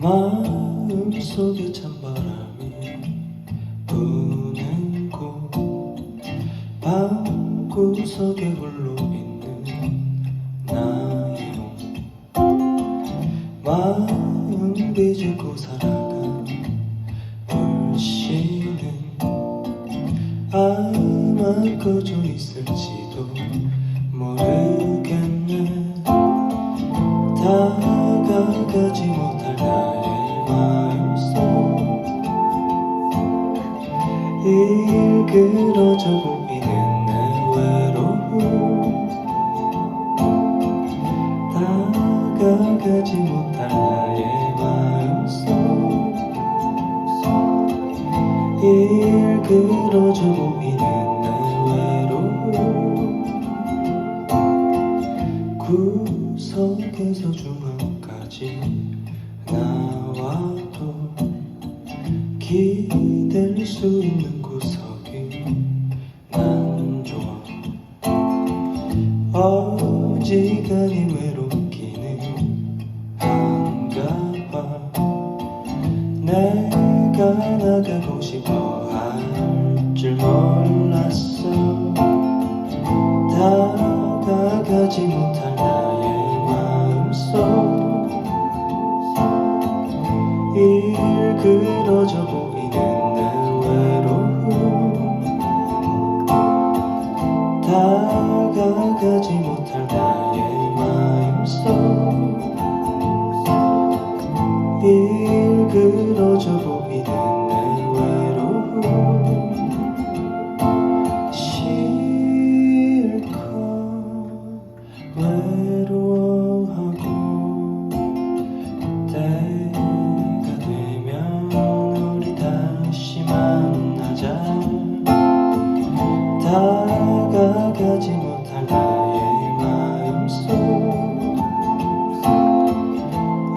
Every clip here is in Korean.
마음속에 찬바람이 부는 곳 방구석에 홀로 있는 나의 마음 빚고 살아가 불씨는 아마 꺼져 있을지도 모르 일그러져 보이는 내 외로움 다가가지 못할 나의 마음속. 일그러져 보이는 내 외로움 구석에서 중앙까지 나와도 기댈 수 있는 구 어지간히 외롭기는 한가 봐. 내가 나가고 싶어 할 줄 몰랐어. 다가가지 못할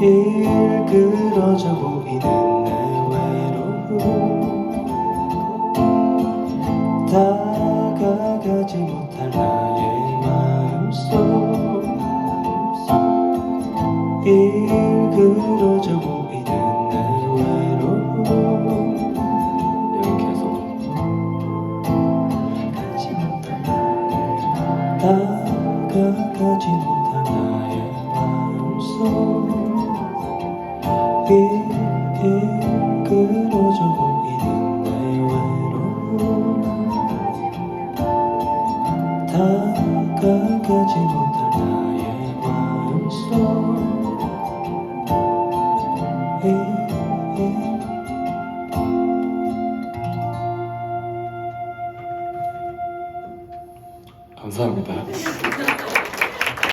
일그러져 보이는 내 외로움 다가가지 못할 나의 마음속 일그러져 보이는 내 외로움 다가가지 못할 나의 마음속 일그러져 보이는 내 외로움 다가가지 못할 나의 마음속 감사합니다.